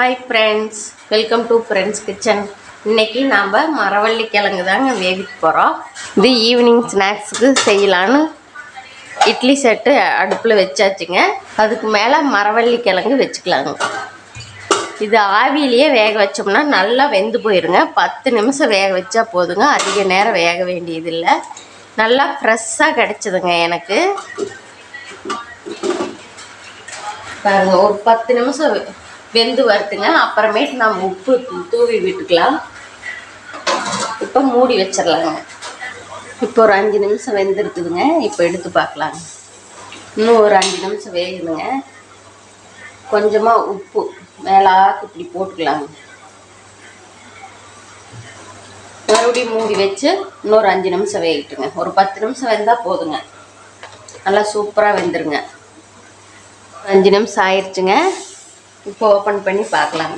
Hi friends welcome to friends kitchen இன்னைக்கு நாம் மரவள்ளி கிழங்கு தாங்க வேவிக்க போகிறோம் இது ஈவினிங் ஸ்நாக்ஸுக்கு செய்யலான்னு இட்லி செட்டு அடுப்பில் வச்சாச்சுங்க. அதுக்கு மேலே மரவள்ளி கிழங்கு வச்சுக்கலாங்க. இது ஆவியிலேயே வேக வச்சோம்னா நல்லா வெந்து போயிருங்க. பத்து நிமிஷம் வேக வச்சா போதுங்க. அதிக நேரம் வேக வேண்டியதில்லை. நல்லா ஃப்ரெஷ்ஷாக கிடச்சிதுங்க எனக்கு. பாருங்க ஒரு பத்து நிமிஷம் வெந்து வறுத்துங்க அப்புறமேட்டு நம்ம உப்பு தூவி விட்டுக்கலாம். இப்போ மூடி வச்சிடலாங்க. இப்போ ஒரு அஞ்சு நிமிஷம் வெந்திருக்குதுங்க. இப்போ எடுத்து பார்க்கலாங்க இன்னும் ஒரு அஞ்சு நிமிஷம் வேகணுங்க. கொஞ்சமாக உப்பு மேலாக்கு இப்படி போட்டுக்கலாங்க மறுபடியும் மூடி வச்சு இன்னொரு அஞ்சு நிமிஷம் வேகட்டுங்க. ஒரு பத்து நிமிஷம் வெந்தால் போதுங்க. நல்லா சூப்பராக வெந்துருங்க. அஞ்சு நிமிஷம் ஆயிடுச்சுங்க இப்போ ஓப்பன் பண்ணி பார்க்கலாங்க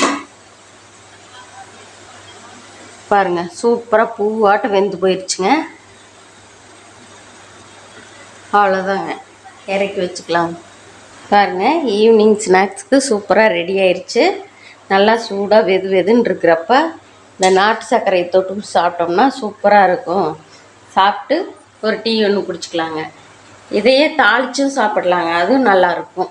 பாருங்க சூப்பராக பூவாட்டம் வெந்து போயிடுச்சுங்க அவ்வளோதாங்க இறக்கி வச்சுக்கலாம். பாருங்க ஈவினிங் ஸ்நாக்ஸுக்கு சூப்பராக ரெடி ஆயிடுச்சு நல்லா சூடாக வெது வெதுன்னு இருக்கிறப்ப இந்த நாட்டு சர்க்கரையை தொட்டு சாப்பிட்டோம்னா சூப்பராக இருக்கும். சாப்பிட்டு ஒரு டீ ஒன்று குடிச்சிக்கலாங்க. இதையே தாளிச்சும் சாப்பிடலாங்க. அதுவும் நல்லாயிருக்கும்